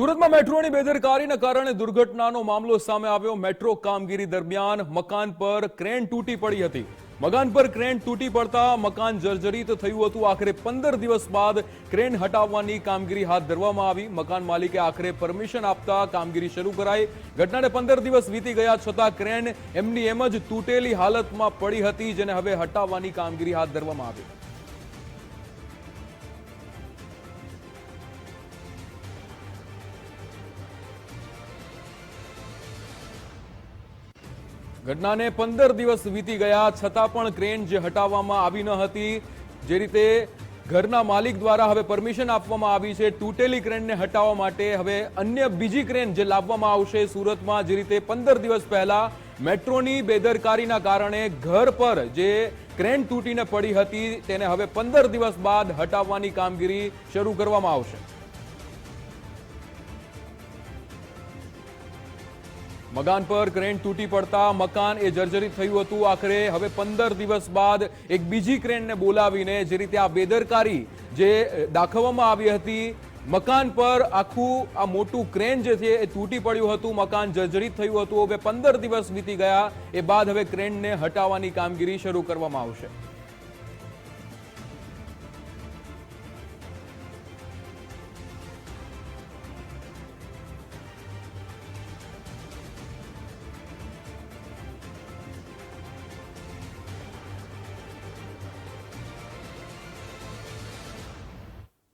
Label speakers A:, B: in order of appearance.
A: સુરતમાં મેટ્રોની બેદરકારીના કારણે દુર્ઘટનાનો મામલો સામે આવ્યો. મેટ્રો કામગીરી દરમિયાન મકાન પર ક્રેન તૂટી પડી હતી. મકાન પર ક્રેન તૂટી પડતા મકાન જર્જરિત થયું હતું. આખરે પંદર દિવસ બાદ ક્રેન હટાવવાની કામગીરી હાથ ધરવામાં આવી. મકાન માલિકે આખરે પરમિશન આપતા કામગીરી શરૂ કરાઈ. ઘટનાને પંદર દિવસ વીતી ગયા છતાં ક્રેન એમની એમ જ તૂટેલી હાલતમાં પડી હતી, જેને હવે હટાવવાની કામગીરી હાથ ધરવામાં આવી. ઘટનાને પંદર દિવસ વીતી ગયા, છતાં પણ ક્રેન જે હટાવવામાં આવી ન હતી, જે રીતે ઘરના માલિક દ્વારા હવે પરમિશન આપવામાં આવી છે, તૂટેલી ક્રેનને હટાવવા માટે હવે અન્ય બીજી ક્રેન જે લાવવામાં આવશે સુરતમાં, જે રીતે પંદર દિવસ પહેલા મેટ્રોની બેદરકારીના કારણે ઘર પર જે ક્રેન તૂટીને પડી હતી, તેને હવે પંદર દિવસ બાદ હટાવવાની કામગીરી શરૂ કરવામાં આવશે. મકાન પર ક્રેન તૂટી પડતા મકાન એ જર્જરિત થયું હતું. આખરે હવે પંદર દિવસ બાદ એક બીજી ક્રેનને બોલાવીને જે રીતે આ બેદરકારી જે દાખવવામાં આવી હતી, મકાન પર આખું આ મોટું ક્રેન જે છે એ તૂટી પડ્યું હતું, મકાન જર્જરિત થયું હતું. હવે પંદર દિવસ વીતી ગયા, એ બાદ હવે ક્રેનને હટાવવાની કામગીરી શરૂ કરવામાં આવશે.